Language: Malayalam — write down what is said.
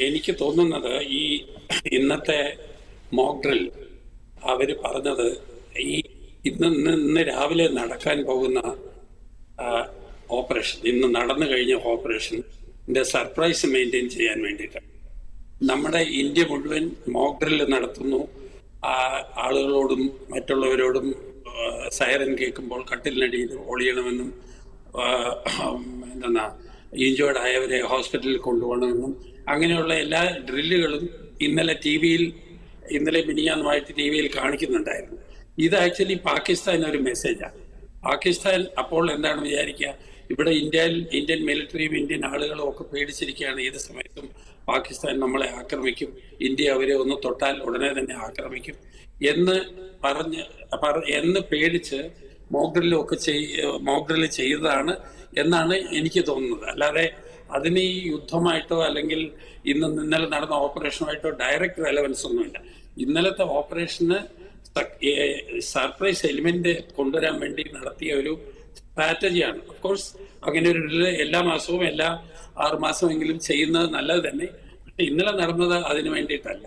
എനിക്ക് തോന്നുന്നത് ഈ ഇന്നത്തെ മോക്ഡ്രിൽ അവർ പറഞ്ഞത് ഈ ഇന്ന് ഇന്ന് രാവിലെ നടക്കാൻ പോകുന്ന ഓപ്പറേഷൻ ഇന്ന് നടന്നു കഴിഞ്ഞ ഓപ്പറേഷന്റെ സർപ്രൈസ് മെയിന്റെയിൻ ചെയ്യാൻ വേണ്ടിയിട്ടാണ് നമ്മുടെ ഇന്ത്യ മുഴുവൻ മോക്ഡ്രിൽ നടത്തുന്നു. ആളുകളോടും മറ്റുള്ളവരോടും സൈറൻ കേൾക്കുമ്പോൾ കട്ടിലിനടിയിൽ ഒളിയണമെന്നും എന്താ ഇഞ്ചേർഡ് ആയവരെ ഹോസ്പിറ്റലിൽ കൊണ്ടുപോകണമെന്നും അങ്ങനെയുള്ള എല്ലാ ഡ്രില്ലുകളും ഇന്നലെ ടി വിയിൽ ഇന്നലെ മിനിയാന്നുമായിട്ട് ടി വിയിൽ കാണിക്കുന്നുണ്ടായിരുന്നു. ഇത് ആക്ച്വലി പാകിസ്ഥാൻ ഒരു മെസ്സേജാണ് പാകിസ്ഥാൻ അപ്പോൾ എന്താണ് വിചാരിക്കുക? ഇവിടെ ഇന്ത്യയിൽ ഇന്ത്യൻ മിലിറ്ററിയും ഇന്ത്യൻ ആളുകളും ഒക്കെ പേടിച്ചിരിക്കുകയാണ്. ഏത് സമയത്തും പാകിസ്ഥാൻ നമ്മളെ ആക്രമിക്കും. ഇന്ത്യ അവരെ ഒന്ന് തൊട്ടാൽ ഉടനെ തന്നെ ആക്രമിക്കും എന്ന് പറഞ്ഞ് പറ- എന്ന് പേടിച്ച് മോക്ഡ്രില്ലൊക്കെ ചെയ് മോക്ഡ്രിൽ ചെയ്തതാണ് എന്നാണ് എനിക്ക് തോന്നുന്നത്. അല്ലാതെ അതിന് ഈ യുദ്ധമായിട്ടോ അല്ലെങ്കിൽ ഇന്ന് ഇന്നലെ നടന്ന ഓപ്പറേഷനുമായിട്ടോ ഡയറക്റ്റ് റെലവൻസ് ഒന്നുമില്ല. ഇന്നലത്തെ ഓപ്പറേഷന് സർപ്രൈസ് എലിമെന്റ് കൊണ്ടുവരാൻ വേണ്ടി നടത്തിയ ഒരു സ്ട്രാറ്റജിയാണ് കോഴ്സ് അങ്ങനെ ഒരു എല്ലാ മാസവും എല്ലാ ആറുമാസമെങ്കിലും ചെയ്യുന്നത് നല്ലത് തന്നെ. പക്ഷെ ഇന്നലെ നടന്നത് അതിന് വേണ്ടിയിട്ടല്ല.